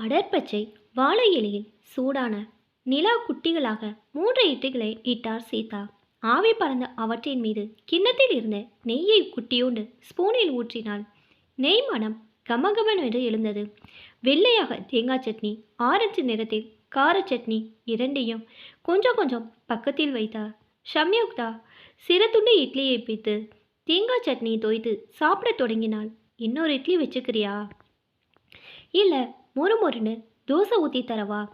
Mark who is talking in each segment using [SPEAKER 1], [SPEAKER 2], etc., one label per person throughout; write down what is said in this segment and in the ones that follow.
[SPEAKER 1] அடற்பச்சை வாழை இலையில் சூடான நிலா குட்டிகளாக மூன்று இட்லிகளை இட்டார் சீதா. ஆவி பறந்த அவற்றின் மீது கிண்ணத்தில் இருந்த நெய்யை குட்டியோண்டு ஸ்பூனில் ஊற்றினாள். நெய் மனம் கமகமவென்று எழுந்தது. வெள்ளையாக தேங்காய் சட்னி ஆரஞ்சு நிறத்தில் கார சட்னி இரண்டையும் கொஞ்சம் கொஞ்சம் பக்கத்தில் வைத்தார். ஷம்யுக்தா சிறத்துண்டு இட்லியை பித்து தேங்காய் சட்னியை தோய்த்து சாப்பிடத் தொடங்கினாள். இன்னொரு இட்லி வச்சுக்கிறியா? இல்லை மொறு மொறுன்னு தோசை ஊற்றி தரவா?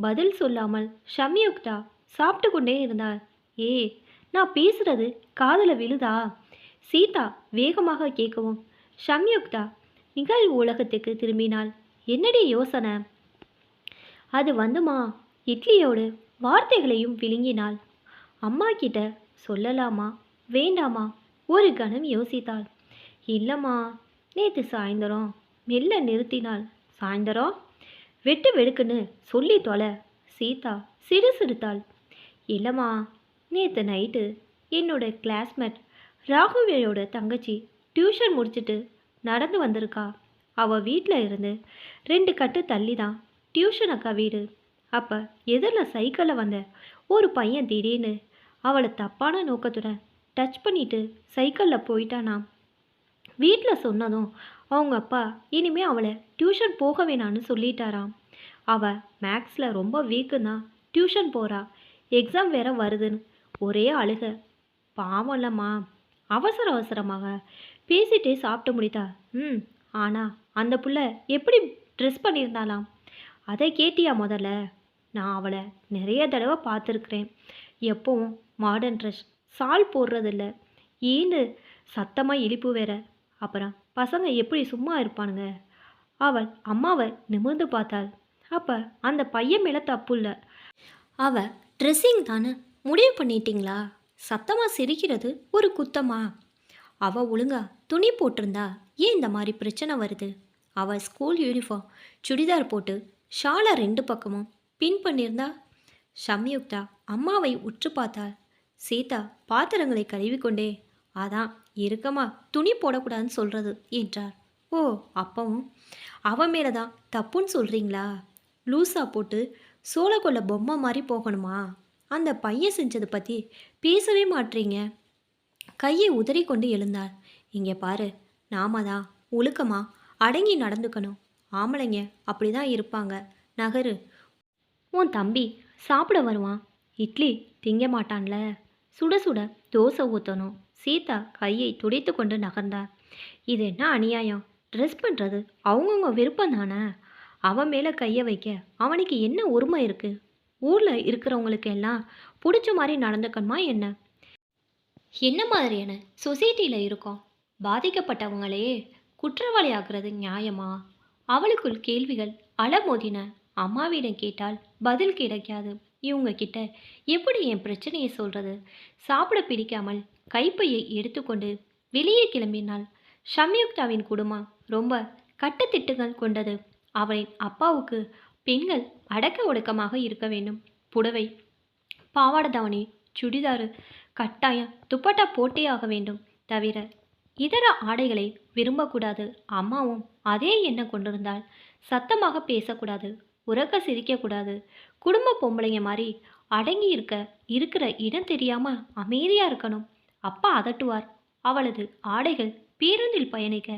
[SPEAKER 1] பதில் சொல்லாமல் ஷம்யுக்தா சாப்பிட்டு கொண்டே இருந்தார். ஏ நான் பேசுறது காதல விழுதா? சீதா வேகமாக கேட்கவும் ஷம்யுக்தா நிகழ்வு உலகத்துக்கு திரும்பினாள் என்னடி யோசனை? அது வந்துமா? இட்லியோடு வார்த்தைகளையும் விழுங்கினாள். அம்மா கிட்ட சொல்லலாமா? வேண்டாமா? ஒரு கணம் யோசித்தாள். இல்லைம்மா நேற்று சாயந்தரம் மெல்ல நிறுத்தினாள். சாயந்தரம் வெட்டு வெடுக்குன்னு சொல்லி தொலை. சீதா சிறு சிறுத்தாள் இல்லைம்மா நேற்று நைட்டு என்னோட கிளாஸ்மேட் ராகுவியோட தங்கச்சி டியூஷன் முடிச்சுட்டு நடந்து வந்திருக்கா. அவள் வீட்டில் இருந்து ரெண்டு கட்டு தள்ளி தான் டியூஷன் அக்கா வீடு. அப்போ எதிரில் சைக்கிளில் வந்த ஒரு பையன் திடீர்னு அவளை தப்பான நோக்கத்துடன் டச் பண்ணிட்டு சைக்கிளில் போயிட்டானா வீட்டில் சொன்னதும் அவங்க அப்பா இனிமே அவளை டியூஷன் போக வேணான்னு சொல்லிட்டாராம். அவள் மேக்ஸில் ரொம்ப வீக்குன்னா டியூஷன் போகிறா எக்ஸாம் வேற வருதுன்னு ஒரே அழுக. பாவம்லம்மா அவசர அவசரமாக பேசிட்டே சாப்பிட்டு முடித்தா ம் ஆனால் அந்த புள்ள எப்படி ட்ரெஸ் பண்ணியிருந்தாலாம் அதை கேட்டியா முதல்ல? நான் அவளை நிறைய தடவை பார்த்துருக்குறேன். எப்பவும் மாடர்ன் ட்ரெஸ் சால் போடுறதில்ல. ஏன்னு சத்தமாக இழிப்பு வேற. அப்புறம் பசங்க எப்படி சும்மா இருப்பானுங்க? அவள் அம்மாவை நிமிர்ந்து பார்த்தாள். அப்போ அந்த பையன் மேலே தப்பு இல்லை. அவள் ட்ரெஸ்ஸிங் தானே? முடிவு பண்ணிட்டீங்களா? சத்தமாக சிரிக்கிறது ஒரு குத்தமா? அவள் ஒழுங்கா துணி போட்டிருந்தா ஏன் இந்த மாதிரி பிரச்சனை வருது? அவள் ஸ்கூல் யூனிஃபார்ம் சுடிதார் போட்டு ஷாலை ரெண்டு பக்கமும் பின் பண்ணியிருந்தா? சம்யுக்தா அம்மாவை உற்று பார்த்தாள். சீதா பாத்திரங்களை கழுவிக்கொண்டே. அதான் இருக்கம்மா துணி போடக்கூடாதுன்னு சொல்கிறது என்றார். ஓ அப்பவும்? அவன் மேலே தான் தப்புன்னு சொல்கிறீங்களா லூஸாக போட்டு சோளக்கொல்ல பொம்மை மாதிரி போகணுமா? அந்த பையன் செஞ்சதை பற்றி பேசவே மாட்டீங்க கையை உதறி கொண்டு எழுந்தார் இங்கே பாரு நாம தான் ஒழுக்கமாக அடங்கி நடந்துக்கணும். ஆம்பளைங்க அப்படி தான் இருப்பாங்க. நகரு. உன் தம்பி சாப்பிட வருவான். இட்லி திங்க மாட்டான்ல. சுட சுட தோசை ஊற்றணும் சீதா கையை துடைத்து கொண்டு நகர்ந்தார். இது என்ன அநியாயம்? ட்ரெஸ் பண்ணுறது அவங்கவுங்க விருப்பம் தானே? அவன் மேலே கையை வைக்க அவனுக்கு என்ன உரிமை இருக்குது ஊரில் இருக்கிறவங்களுக்கு எல்லாம் பிடிச்ச மாதிரி நடந்துக்கணுமா என்ன? என்ன மாதிரியான சொசைட்டியில் இருக்கோம். பாதிக்கப்பட்டவங்களே குற்றவாளி ஆகிறது நியாயமா? அவளுக்குள் கேள்விகள் அலமோதின. அம்மாவிடம் கேட்டால் பதில் கிடைக்காது. இவங்க கிட்ட எப்படி என் பிரச்சனையை சொல்கிறது சாப்பிட பிடிக்காமல் கைப்பையை எடுத்துக்கொண்டு வெளியே கிளம்பினாள். ஷம்யுக்தாவின் குடும்பம் ரொம்ப கட்டுத்திட்டுகள் கொண்டது. அவளின் அப்பாவுக்கு பெண்கள் அடக்க ஒடுக்கமாக இருக்க வேண்டும். புடவை பாவாடை தாவணி சுடிதாரு கட்டாயம் துப்பட்டா போட்டே ஆக வேண்டும் தவிர இதர ஆடைகளை விரும்பக்கூடாது. அம்மாவும் அதே எண்ணம் கொண்டிருந்தால் சத்தமாக பேசக்கூடாது உறக்க சிரிக்கக்கூடாது. குடும்ப பொம்பளைங்க மாதிரி அடங்கி இருக்க இருக்கிற இடம் தெரியாமல் அமைதியாக இருக்கணும். அப்பா அதட்டுவார். அவளது ஆடைகள் பேருந்தில் பயணிக்க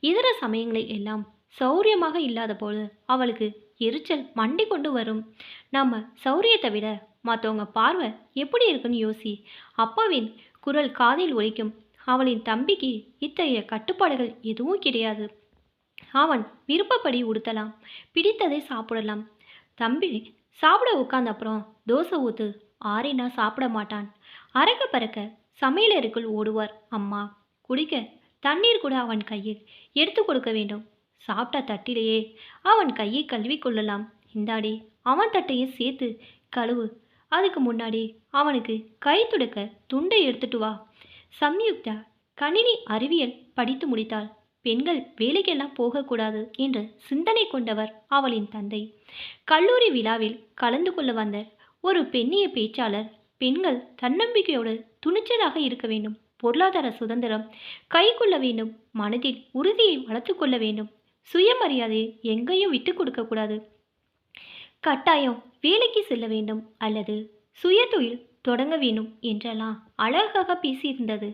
[SPEAKER 1] இதர சமயங்களை எல்லாம் சௌரியமாக இல்லாத போது அவளுக்கு எரிச்சல் மண்டி கொண்டு வரும். நம்ம சௌரியத்தை விட மற்றவங்க பார்வை எப்படி இருக்குன்னு யோசி. அப்பாவின் குரல் காதில் ஒலிக்கும். அவளின் தம்பிக்கு இத்தகைய கட்டுப்பாடுகள் எதுவும் கிடையாது. அவன் விருப்பப்படி உடுத்தலாம் பிடித்ததை சாப்பிடலாம். தம்பி சாப்பிட உட்கார்ந்த அப்புறம் தோசை ஊத்து ஆறினா சாப்பிட மாட்டான். அறக்க பறக்க சமையலறைக்குள் ஓடுவார். அம்மா குடிக்க தண்ணீர் கூட அவன் கையில் எடுத்து கொடுக்க வேண்டும். சாப்பிட்ட தட்டிலேயே அவன் கையை கழுவி கொள்ளலாம். இந்தாடி அவன் தட்டையும் சேர்த்து கழுவு. அதுக்கு முன்னாடி அவனுக்கு கை துடைக்க துண்டை எடுத்துட்டு வா. சம்யுக்தா கணினி அறிவியல் படித்து முடித்தாள். பெண்கள் வேலைக்கெல்லாம் போகக்கூடாது என்ற சிந்தனை கொண்டவர் அவளின் தந்தை. கல்லூரி விழாவில் கலந்து கொள்ள வந்த ஒரு பெண்ணிய பேச்சாளர் பெண்கள் தன்னம்பிக்கையோடு துணிச்சலாக இருக்க வேண்டும். பொருளாதார சுதந்திரம் கைக்கொள்ள வேண்டும். மனதில் உறுதியை வளர்த்து கொள்ள வேண்டும். சுயமரியாதையை எங்கேயும் விட்டு கொடுக்கக்கூடாது கட்டாயம் வேலைக்கு செல்ல வேண்டும் அல்லது சுயதொழில் தொடங்க வேண்டும் என்றெல்லாம் அழகாக பேசியிருந்தது.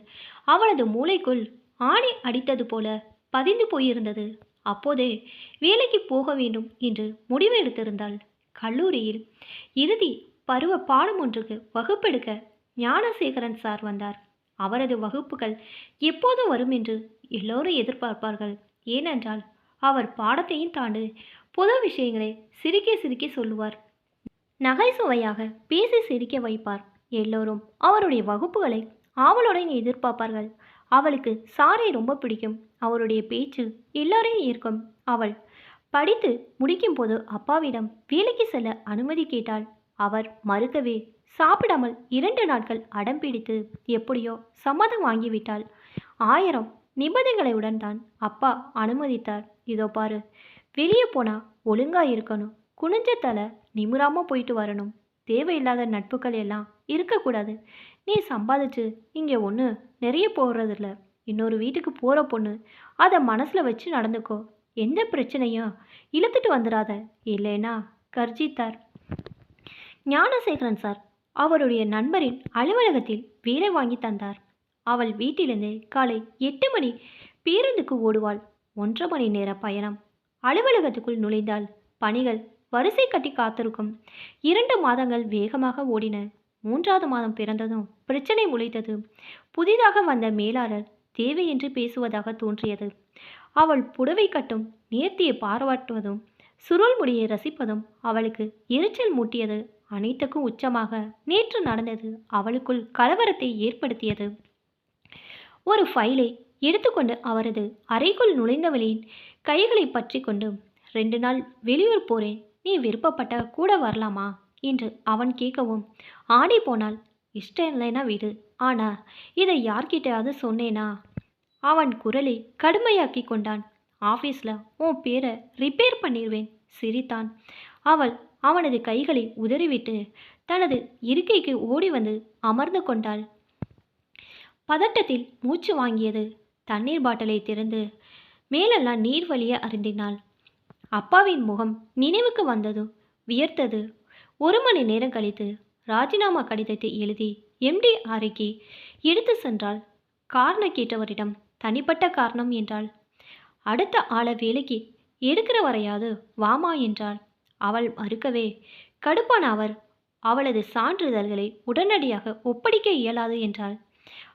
[SPEAKER 1] அவளது மூளைக்குள் ஆணி அடித்தது போல பதிந்து போயிருந்தது. அப்போதே வேலைக்கு போக வேண்டும் என்று முடிவு எடுத்திருந்தாள் கல்லூரியில் இறுதி பருவ பாடம் ஒன்றுக்கு வகுப்பெடுக்க ஞானசேகரன் சார் வந்தார். அவரது வகுப்புகள் எப்போது வரும் என்று எல்லோரும் எதிர்பார்ப்பார்கள். ஏனென்றால் அவர் பாடத்தையும் தாண்டி புது விஷயங்களை சிரிக்க சிரிக்க சொல்லுவார். நகைச்சுவையாக பேசி சிரிக்க வைப்பார். எல்லோரும் அவருடைய வகுப்புகளை ஆவலுடன் எதிர்பார்ப்பார்கள். அவளுக்கு சாரை ரொம்ப பிடிக்கும். அவருடைய பேச்சு எல்லோரையும் ஈர்க்கும். அவள் படித்து முடிக்கும் போது அப்பாவிடம் வேலைக்கு செல்ல அனுமதி கேட்டாள். அவர் மறுக்கவே சாப்பிடாமல் இரண்டு நாட்கள் அடம் பிடித்து எப்படியோ சம்மதம் வாங்கிவிட்டாள். ஆயிரம் நிபந்தனைகளுடன் தான் அப்பா அனுமதித்தார். இதோ பாரு வெளியே போனால் ஒழுங்கா இருக்கணும். குனிஞ்ச தலை நிமிராம போயிட்டு வரணும். தேவையில்லாத நட்புகள் எல்லாம் இருக்கக்கூடாது. நீ சம்பாதிச்சு இங்கே ஒன்று நிறைய போடுறதில்ல. இன்னொரு வீட்டுக்கு போகிற பொண்ணு அதை மனசில் வச்சு நடந்துக்கோ. எந்த பிரச்சனையும் இழுத்துட்டு வந்துடாத. இல்லைன்னா கர்ஜித்தார். ஞானசேகரன் சார் அவருடைய நண்பரின் அலுவலகத்தில் வேலை வாங்கி தந்தார். அவள் வீட்டிலிருந்து காலை எட்டு மணி பேருந்துக்கு ஓடுவாள். ஒன்றரை மணி நேர பயணம். அலுவலகத்துக்குள் நுழைந்தால் பணிகள் வரிசை கட்டி காத்திருக்கும். இரண்டு மாதங்கள் வேகமாக ஓடின. மூன்றாவது மாதம் பிறந்ததும் பிரச்சனை முளைத்தது. புதிதாக வந்த மேலாளர் தேவையின்றி பேசுவதாக தோன்றியது. அவள் புடவை கட்டும் நேர்த்தியை பாராட்டுவதும் சுருள் முடியை ரசிப்பதும் அவளுக்கு எரிச்சல் மூட்டியது. அனைத்துக்கும் உச்சமாக நேற்று நடந்தது அவளுக்குள் கலவரத்தை ஏற்படுத்தியது. ஒரு ஃபைலை எடுத்துக்கொண்டு அவரது அறைக்குள் நுழைந்தவளின் கைகளை பற்றி கொண்டு ரெண்டு நாள் வெளியூர் போறேன் நீ விருப்பப்பட்ட கூட வரலாமா? என்று அவன் கேட்கவும் ஆடி போனால் இஷ்டம் இல்லைனா விடு ஆனா இதை யார்கிட்டயாவது சொன்னேனா? அவன் குரலை கடுமையாக்கி கொண்டான். ஆஃபீஸில் உன் பேரை ரிப்பேர் பண்ணிடுவேன் சிரித்தான். அவள் அவனது கைகளை உதறிவிட்டு தனது இருக்கைக்கு ஓடி வந்து அமர்ந்து கொண்டாள். பதட்டத்தில் மூச்சு வாங்கியது. தண்ணீர் பாட்டிலை திறந்து மேலெல்லாம் நீர் வழிய அருந்தினாள். அப்பாவின் முகம் நினைவுக்கு வந்தது. வியர்த்தது. ஒரு மணி நேரம் கழித்து ராஜினாமா கடிதத்தை எழுதி எம்டி அறைக்கு எடுத்து சென்றாள். காரணம் கேட்டவரிடம் தனிப்பட்ட காரணம் என்றாள். அடுத்த ஆளை வேலைக்கு எடுக்கிற வரையாது வாமா என்றாள். அவள் மறுக்கவே கடுப்பான அவர். அவளது சான்றிதழ்களை உடனடியாக ஒப்படைக்க இயலாது என்றாள்.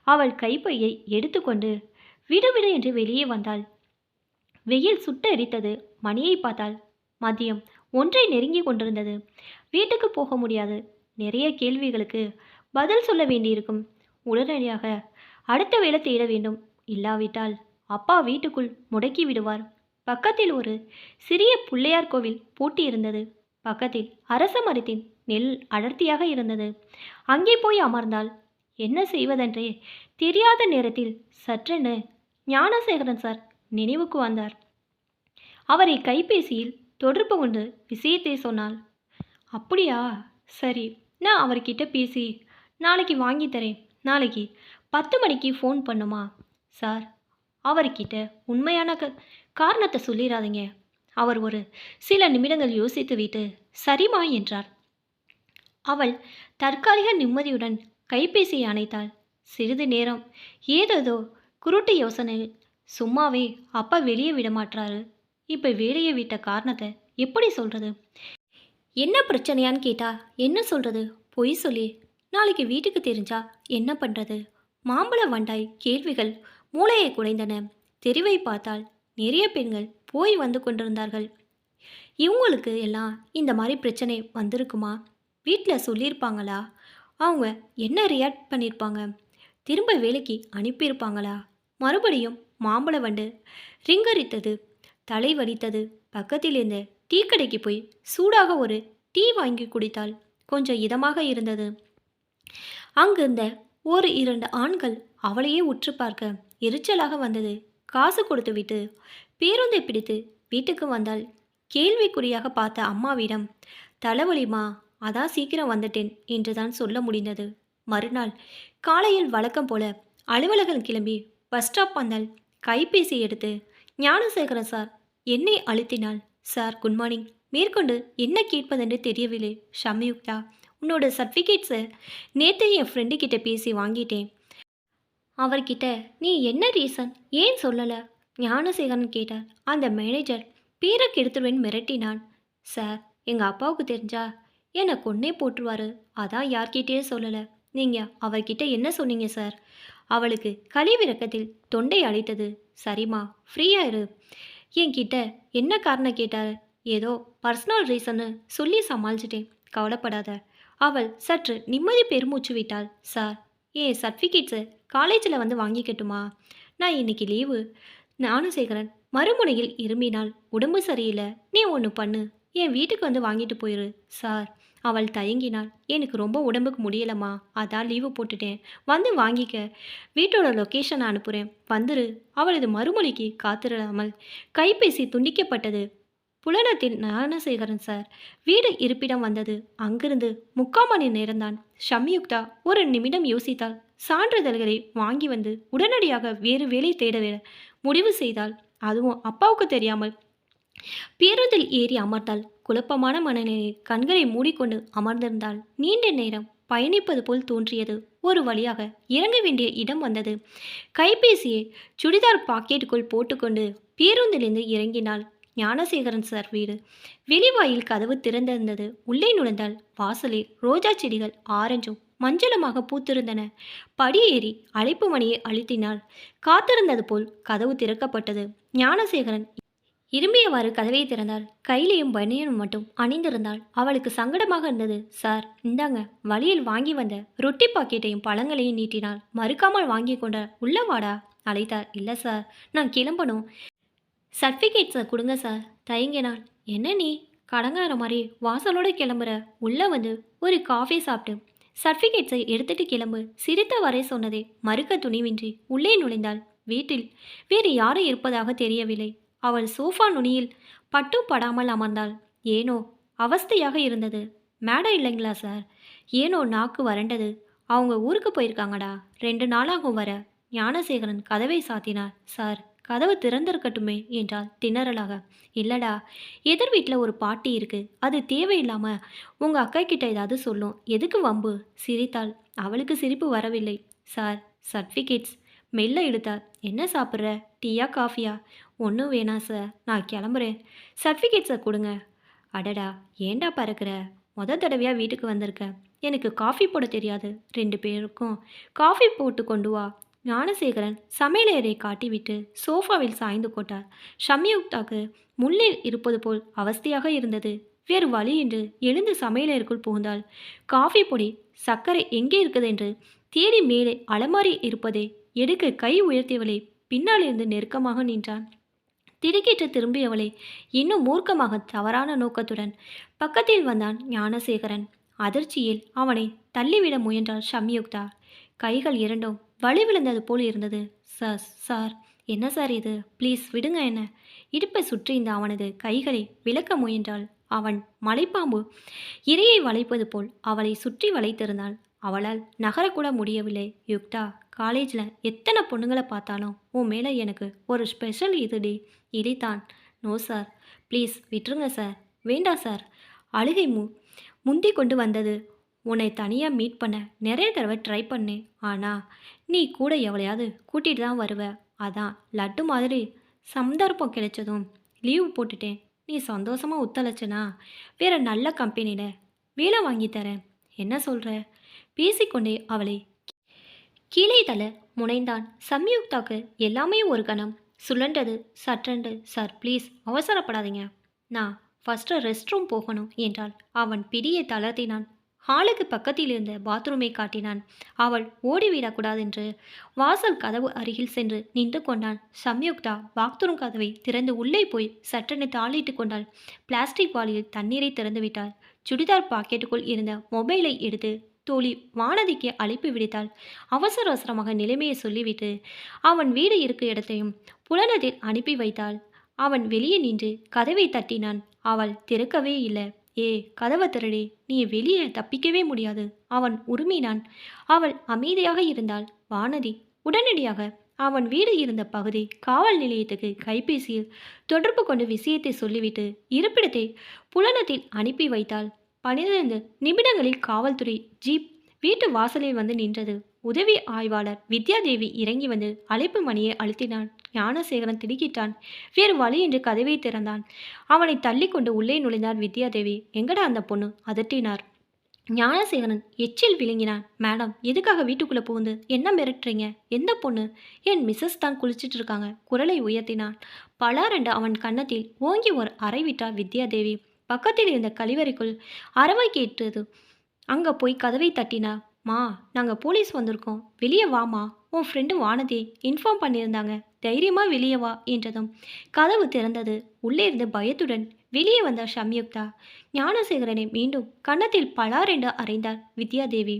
[SPEAKER 1] அவள் கைப்பையை எடுத்துக்கொண்டு விடுவிடு என்று வெளியே வந்தாள். வெயில் சுட்டெரித்தது மணியை பார்த்தாள். மதியம் ஒன்றை நெருங்கி கொண்டிருந்தது. வீட்டுக்கு போக முடியாது. நிறைய கேள்விகளுக்கு பதில் சொல்ல வேண்டியிருக்கும். உடனடியாக அடுத்த வேலை தேட வேண்டும். இல்லாவிட்டால் அப்பா வீட்டுக்குள் முடக்கி விடுவார். பக்கத்தில் ஒரு சிறிய பிள்ளையார் கோவில் பூட்டி இருந்தது பக்கத்தில் அரச மரத்தின் நெல் அடர்த்தியாக இருந்தது. அங்கே போய் அமர்ந்தால் என்ன செய்வதென்றே தெரியாத நேரத்தில் சற்றென ஞானசேகரன் சார் நினைவுக்கு வந்தார். அவரை கைபேசியில் தொடர்பு கொண்டு விஷயத்தை சொன்னாள். அப்படியா? சரி நான் அவர்கிட்ட பேசி நாளைக்கு வாங்கி தரேன். நாளைக்கு பத்து மணிக்கு ஃபோன் பண்ணுமா? சார் அவர்கிட்ட உண்மையான க காரணத்தை சொல்லிடாதீங்க அவர் ஒரு சில நிமிடங்கள் யோசித்து விட்டு சரிமா என்றார். அவள் தற்காலிக நிம்மதியுடன் கைபேசியை அணைத்தாள். சிறிது நேரம் ஏதேதோ குருட்டு யோசனை சும்மாவே அப்பா வெளியே விடமாட்டாரு இப்போ வேலையை விட்ட காரணத்தை எப்படி சொல்கிறது என்ன பிரச்சனையான்னு கேட்டா என்ன சொல்கிறது பொய் சொல்லி நாளைக்கு வீட்டுக்கு தெரிஞ்சா என்ன பண்ணுறது மாம்பழ வண்டாய் கேள்விகள் மூளையை குலைந்தன தெருவை பார்த்தால் நிறைய பெண்கள் போய் வந்து கொண்டிருந்தார்கள். இவங்களுக்கு எல்லாம் இந்த மாதிரி பிரச்சனை வந்திருக்குமா? வீட்டில் சொல்லியிருப்பாங்களா? அவங்க என்ன ரியாக்ட் பண்ணியிருப்பாங்க? திரும்ப வேலைக்கு அனுப்பியிருப்பாங்களா? மறுபடியும் மாம்பழ வண்டு ரிங்கரித்தது தலை வலித்தது. பக்கத்தில் இருந்த டீ கடைக்கு போய் சூடாக ஒரு டீ வாங்கி குடித்தால் கொஞ்சம் இதமாக இருந்தது. அங்கிருந்த ஒரு இரண்டு ஆண்கள் அவளையே உற்று பார்க்க எரிச்சலாக வந்தது. காசு கொடுத்துவிட்டு பேருந்தை பிடித்து வீட்டுக்கு வந்தால் கேள்விக்குறியாக பார்த்த அம்மாவிடம் தலைவலிமா அதான் சீக்கிரம் வந்துட்டேன் என்றுதான் சொல்ல முடிந்தது. மறுநாள் காலையில் வழக்கம் போல அலுவலகம் கிளம்பி பஸ் ஸ்டாப் வந்தால் கைபேசி எடுத்து ஞானசேகரன் சார் என்னை அழுத்தினாள். Sir good morning. மேற்கொண்டு என்ன கேட்பதென்று தெரியவில்லை. ஷம்யுக்தா உன்னோட சர்டிஃபிகேட்ஸை நேற்று என் ஃப்ரெண்டு கிட்ட பேசி வாங்கிட்டேன். அவர்கிட்ட நீ என்ன ரீசன் ஏன் சொல்லலை? ஞானசேகரன் கேட்டார் அந்த மேனேஜர் பேரை கெடுத்துருவேன் மிரட்டினான். சார் எங்கள் அப்பாவுக்கு தெரிஞ்சா என்னை கொன்னே போட்டுருவாரு. அதான் யார்கிட்டயே சொல்லலை. நீங்கள் அவர்கிட்ட என்ன சொன்னீங்க சார் அவளுக்கு கழிவிறக்கத்தில் தொண்டை அழைத்தது சரிம்மா ஃப்ரீயா இரு. என்கிட்ட என்ன காரணம் கேட்டார்? ஏதோ பர்சனல் ரீசன்னு சொல்லி சமாளிச்சிட்டேன். கவலைப்படாத. அவள் சற்று நிம்மதி பெருமூச்சு விட்டாள். சார் ஏன் சர்டிஃபிகேட்ஸு காலேஜில் வந்து வாங்கிக்கட்டுமா? நான் இன்னைக்கு லீவு. ஞானசேகரன் மறுமுனையில் இருமினால் உடம்பு சரியில்லை நீ ஒன்று பண்ணு. என் வீட்டுக்கு வந்து வாங்கிட்டு போயிரு சார். அவள் தயங்கினாள். எனக்கு ரொம்ப உடம்புக்கு முடியலம்மா. அதான் லீவு போட்டுட்டேன். வந்து வாங்கிக்க. வீட்டோட லொக்கேஷன் அனுப்புகிறேன் வந்துரு. அவளது மறுமொழிக்கு காத்திராமல். கைபேசி துண்டிக்கப்பட்டது. புலனத்தில் ஞானசேகரன் சார். வீடு இருப்பிடம் வந்தது. அங்கிருந்து முக்கால் மணி நேரம்தான். ஷம்யுக்தா ஒரு நிமிடம் யோசித்தாள். சான்றிதழ்களை வாங்கி வந்து உடனடியாக வேறு வேலை தேட முடிவு செய்தாள். அதுவும் அப்பாவுக்கு தெரியாமல். பேருந்தில் ஏறி அமர்ந்தாள். குழப்பமான மனநிலையில் கண்களை மூடிக்கொண்டு அமர்ந்திருந்தாள். நீண்ட நேரம் பயணிப்பது போல் தோன்றியது. ஒரு வழியாக இறங்க வேண்டிய இடம் வந்தது. கைபேசியை சுடிதார் பாக்கெட்டுக்குள் போட்டுக்கொண்டு பேருந்திலிருந்து இறங்கினாள். ஞானசேகரன் சார் வீடு. வெளிவாயில் கதவு திறந்திருந்தது. உள்ளே நுழைந்தால் வாசலில் ரோஜா செடிகள் ஆரஞ்சும் மஞ்சளுமாக பூத்திருந்தன. படியேறி அழைப்பு மணியை அழுத்தினாள். காத்திருந்தது போல் கதவு திறக்கப்பட்டது. ஞானசேகரன் இரும்பியவாறு கதவை திறந்தாள். கையிலையும் பனியனும் மட்டும் அணிந்திருந்தாள். அவளுக்கு சங்கடமாக இருந்தது. சார் இந்தாங்க. வழியில் வாங்கி வந்த ரொட்டி பாக்கெட்டையும் பழங்களையும் நீட்டினாள். மறுக்காமல் வாங்கி கொண்ட உள்ள வாடா அழைத்தார். இல்லை சார். நான் கிளம்பணும். சர்டிஃபிகேட்ஸை கொடுங்க சார். தயங்கினாள் என்ன நீ? கடங்கார மாதிரி வாசலோட கிளம்புற. உள்ளே வந்து ஒரு காஃபி சாப்பிட்டு சர்டிஃபிகேட்ஸை எடுத்துட்டு கிளம்பு. சிரித்த வரை சொன்னதே மறுக்க துணிவின்றி உள்ளே நுழைந்தாள். வீட்டில் வேறு யாரும் இருப்பதாக தெரியவில்லை. அவள் சோஃபா நுனியில் பட்டும் படாமல் அமர்ந்தாள். ஏனோ அவஸ்தையாக இருந்தது. மேடம் இல்லைங்களா சார்? ஏனோ நாக்கு வறண்டது. அவங்க ஊருக்கு போயிருக்காங்கடா. ரெண்டு நாளாகும் வர. ஞானசேகரன் கதவை சாத்தினார். சார் கதவு திறந்திருக்கட்டுமே என்றாள் திணறலாக. இல்லடா எதிர் வீட்டில் ஒரு பாட்டி இருக்கு. அது தேவையில்லாமல் உங்கள் அக்கா கிட்ட ஏதாவது சொல்லும். எதுக்கு வம்பு? சிரித்தாள். அவளுக்கு சிரிப்பு வரவில்லை. Sir certificates. மெல்ல இழுத்தார் என்ன சாப்பிட்ற? டீயா காஃபியா? ஒன்றும் வேணாம் சார். நான் கிளம்புறேன். சர்டிஃபிகேட்ஸை கொடுங்க. அடடா ஏன்டா பறக்கிற? மொதல் தடவையாக வீட்டுக்கு வந்திருக்க. எனக்கு காஃபி போட தெரியாது. ரெண்டு பேருக்கும். காஃபி போட்டு கொண்டு வா. ஞானசேகரன் சமையலறை காட்டிவிட்டு சோஃபாவில் சாய்ந்து கொண்டார் ஷம்யுக்தாக்கு முள்ளில் இருப்பது போல் அவஸ்தையாக இருந்தது. வேறு வழியின்றி எழுந்து சமையலறைக்குள் புகுந்தாள். காஃபி பொடி சர்க்கரை எங்கே இருக்குது என்று தேடி மேலே அலமாரி இருப்பதை எடுக்க கை உயர்த்தியவளை பின்னாலிருந்து நெருக்கமாக நின்றான். திடுக்கிட்டு திரும்பியவளை இன்னும் மூர்க்கமாக தவறான நோக்கத்துடன் பக்கத்தில் வந்தான் ஞானசேகரன். அதிர்ச்சியில் அவனை தள்ளிவிட முயன்றாள் ஷம்யுக்தா. கைகள் இரண்டும் வலி விழுந்தது போல் இருந்தது. சார் சார் என்ன சார் இது? ப்ளீஸ் விடுங்க என்ன. இடுப்பை சுற்றி இந்த அவனது கைகளை விளக்க முயன்றாள். அவன் மலைப்பாம்பு இரையை வளைப்பது போல் அவளை சுற்றி வளைத்திருந்தாள். அவளால் நகரக்கூட முடியவில்லை. யுக்தா காலேஜில் எத்தனை பொண்ணுங்களை பார்த்தாலும் உன் மேலே எனக்கு ஒரு ஸ்பெஷல் இதுடி இடித்தான் நோ சார். ப்ளீஸ் விட்டுருங்க சார். வேண்டாம் சார். அழுகை மு முந்தி கொண்டு வந்தது. உன்னை தனியாக மீட் பண்ண நிறைய தடவை ட்ரை பண்ணேன் ஆனால் நீ கூட எவளையாவது கூட்டிகிட்டு தான் வருவ. அதான் லட்டு மாதிரி சந்தர்ப்பம் கிடைச்சதும் லீவ் போட்டுட்டேன். நீ சந்தோஷமாக ஒத்துழைச்சனா? வேற நல்ல கம்பெனியில் வேலை வாங்கி தரேன். என்ன சொல்கிற பேசிக்கொண்டே அவளை கீழே தள்ள முனைந்தான். சம்யுக்தாக்கு எல்லாமே ஒரு கணம். சுழன்றது சற்றண்டு சார் ப்ளீஸ் அவசரப்படாதீங்க. நான் ஃபஸ்ட்டு ரெஸ்ட் ரூம் போகணும் என்றால் அவன் பிடியை தளர்த்தினான். ஹாலுக்கு பக்கத்தில் இருந்த பாத்ரூமை காட்டினான். அவள் ஓடிவிடக்கூடாதென்று வாசல் கதவு அருகில் சென்று நின்று கொண்டான். சம்யுக்தா பாத்ரூம் கதவை திறந்து உள்ளே போய் சற்றென தாளிட்டு கொண்டாள். பிளாஸ்டிக் வாளியில் தண்ணீரை திறந்து விட்டாள். சுடிதார் பாக்கெட்டுக்குள் இருந்த மொபைலை எடுத்து தோழி வானதிக்கு அழைப்பு விடுத்தாள். அவசர அவசரமாக நிலைமையை சொல்லிவிட்டு அவன் வீடு இருக்க இடத்தையும் புலனத்தில் அனுப்பி வைத்தாள். அவன் வெளியே நின்று கதவை தட்டினான். அவள் திறக்கவே இல்லை. ஏ கதவை திரடி நீ வெளியே தப்பிக்கவே முடியாது. அவன் உருமினான். அவள் அமைதியாக இருந்தாள். வானதி உடனடியாக. அவன் வீடு இருந்த பகுதி காவல் நிலையத்துக்கு கைபேசியில் தொடர்பு கொண்டு விஷயத்தை சொல்லிவிட்டு இருப்பிடத்தை புலனத்தில் அனுப்பி வைத்தாள். பனிரெண்டு நிமிடங்களில் காவல்துறை ஜீப் வீட்டு வாசலில் வந்து நின்றது. உதவி ஆய்வாளர் வித்யாதேவி இறங்கி வந்து அழைப்பு மணியை அழுத்தினான். ஞானசேகரன் திடுக்கிட்டான். வேறு வழி என்று கதவை திறந்தான். அவனை தள்ளிக்கொண்டு உள்ளே நுழைந்தார் வித்யாதேவி. எங்கடா அந்த பொண்ணு? அதட்டினார். ஞானசேகரன் எச்சில் விழுங்கினான். மேடம் எதுக்காக வீட்டுக்குள்ளே புகுந்து? என்ன மிரட்டுறீங்க? எந்த பொண்ணு? என் மிஸ்ஸஸ் தான் குளிச்சிட்டு இருக்காங்க. குரலை உயர்த்தினான். பலாரண்டு அவன் கன்னத்தில் ஓங்கி ஒரு அறை விட்டார் வித்யாதேவி. பக்கத்தில் இருந்த கழிவறைக்குள் அரவை கேட்டது. அங்கே போய் கதவை தட்டினா மா நாங்கள் போலீஸ் வந்திருக்கோம். வெளியே வாமா உன் ஃப்ரெண்டு வானதி இன்ஃபார்ம் பண்ணியிருந்தாங்க. தைரியமாக வெளியே வா என்றதும். கதவு திறந்தது. உள்ளே இருந்து பயத்துடன் வெளியே வந்தார் சம்யுக்தா ஞானசேகரனை மீண்டும் கன்னத்தில் பலாரென்று அறைந்தார் வித்யாதேவி.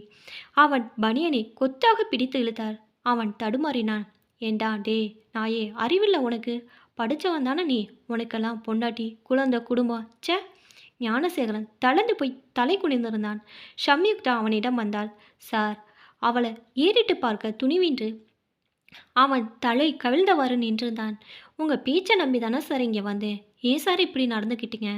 [SPEAKER 1] அவன் பனியனை கொத்தாக பிடித்து இழுத்தார். அவன் தடுமாறினான். ஏண்டா டே நாயே அறிவில்லை உனக்கு. படித்தவன் தானே நீ. உனக்கெல்லாம் பொண்டாட்டி குழந்தை குடும்பம். ச்சே. ஞானசேகரன் தளர்ந்து போய் தலை குனிந்திருந்தான். சம்யுக்தா அவனிடம் வந்தாள். சார் அவளை ஏறிட்டு பார்க்க துணிவின்றி அவன் தலை கவிழ்ந்தவாறு நின்றிருந்தான். உங்கள் பேச்சை நம்பி தானே சார் இங்கே வந்தேன் ஏன் சார் இப்படி நடந்துக்கிட்டீங்க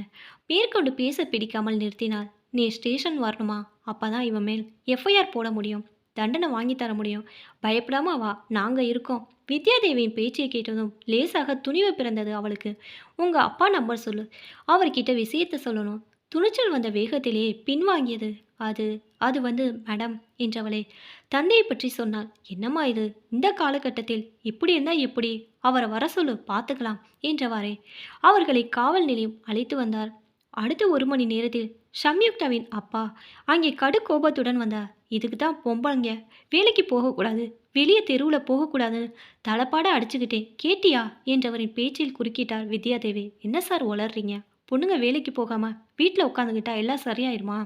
[SPEAKER 1] மேற்கொண்டு பேச பிடிக்காமல் நிறுத்தினாள். நீ ஸ்டேஷன் வரணுமா? அப்போ தான் இவன் மேல் எஃப்ஐஆர் போட முடியும். தண்டனை வாங்கி தர முடியும். பயப்படாம வா. நாங்கள் இருக்கோம். வித்யாதேவியின் பேச்சை கேட்டதும் லேசாக துணிவு பிறந்தது அவளுக்கு. உங்கள் அப்பா நம்பர் சொல்லு. அவர்கிட்ட விஷயத்தை சொல்லணும். துணிச்சல் வந்த வேகத்திலே பின்வாங்கியது. அது அது வந்து மேடம் என்றவளே. தந்தையை பற்றி சொன்னால் என்னம்மா இது? இந்த காலகட்டத்தில் இப்படி இருந்தால் எப்படி? அவரை வர சொல்லு பார்த்துக்கலாம் என்றவாறே. அவர்களை காவல் நிலையம் அழைத்து வந்தார். அடுத்த ஒரு மணி நேரத்தில் சம்யுக்தாவின் அப்பா அங்கே கடு கோபத்துடன் வந்தார். இதுக்கு தான் பொம்பளைங்க. வேலைக்கு போகக்கூடாது. வெளியே தெருவில் போகக்கூடாதுன்னு தலைப்பாட அடிச்சுக்கிட்டேன். கேட்டியா? என்றவரின் பேச்சில் குறுக்கிட்டார் வித்யாதேவி. என்ன சார் உளறீங்க? பொண்ணுங்க வேலைக்கு போகாமல் வீட்டில் உட்காந்துக்கிட்டா எல்லாம் சரியாயிருமா?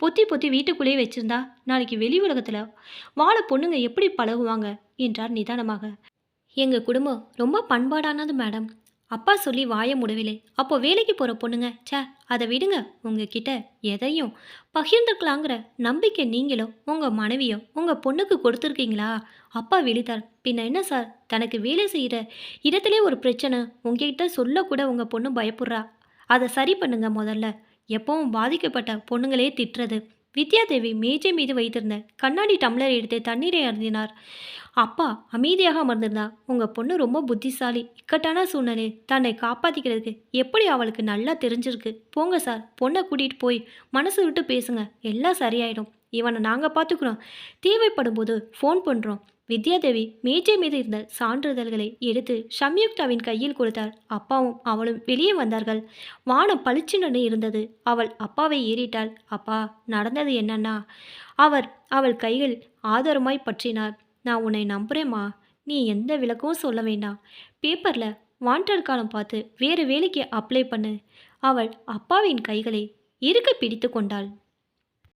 [SPEAKER 1] பொத்தி பொத்தி வீட்டுக்குள்ளேயே வச்சிருந்தா நாளைக்கு வெளி உலகத்தில் வாழ பொண்ணுங்க எப்படி பழகுவாங்க? என்றார் நிதானமாக. எங்கள் குடும்பம் ரொம்ப பண்பாடானது மேடம். அப்பா சொல்லி வாய முடியவில்லை அப்போ வேலைக்கு போகிற பொண்ணுங்க ச்சே அதை விடுங்க. உங்ககிட்ட எதையும் பகிர்ந்துக்கலாங்கிற நம்பிக்கை நீங்களும் உங்கள் மனைவியோ உங்கள் பொண்ணுக்கு கொடுத்துருக்கீங்களா? அப்பா விழித்தார். பின்ன என்ன சார்? தனக்கு வேலை செய்கிற இடத்துல ஒரு பிரச்சனை. உங்ககிட்ட சொல்லக்கூட உங்கள் பொண்ணு பயப்படுறா. அதை சரி பண்ணுங்க முதல்ல. எப்பவும் பாதிக்கப்பட்ட பொண்ணுங்களே திட்டுறது. வித்யாதேவி மேஜை மீது வைத்திருந்த கண்ணாடி டம்ளர் எடுத்து தண்ணீரை அருந்தினார். அப்பா அமைதியாக அமர்ந்திருந்தா உங்கள் பொண்ணு ரொம்ப புத்திசாலி. இக்கட்டான சூழ்நிலை தன்னை காப்பாற்றிக்கிறதுக்கு எப்படி அவளுக்கு நல்லா தெரிஞ்சிருக்கு? போங்க சார் பொண்ணை கூட்டிகிட்டு போய் மனசு விட்டு பேசுங்க. எல்லாம் சரியாயிடும். இவனை நாங்கள் பார்த்துக்குறோம் தேவைப்படும் போது ஃபோன் பண்ணுறோம் வித்யாதேவி மேஜை மீது இருந்த சான்றிதழ்களை எடுத்து சம்யுக்தாவின் கையில் கொடுத்தார் அப்பாவும் அவளும் வெளியே வந்தார்கள். வானம் பளிச்சுன்னு இருந்தது. அவள் அப்பாவை ஏறிட்டாள். அப்பா நடந்தது என்னன்னா? அவர் அவள் கையில் ஆதரமாய் பற்றினார். நான் உன்னை நம்புறேம்மா. நீ எந்த விளக்கமும் சொல்ல வேண்டாம். பேப்பரில் வாண்டட் காலம் பார்த்து வேறு வேலைக்கு அப்ளை பண்ணு. அவள் அப்பாவின் கைகளை இருக்க பிடித்து கொண்டாள்.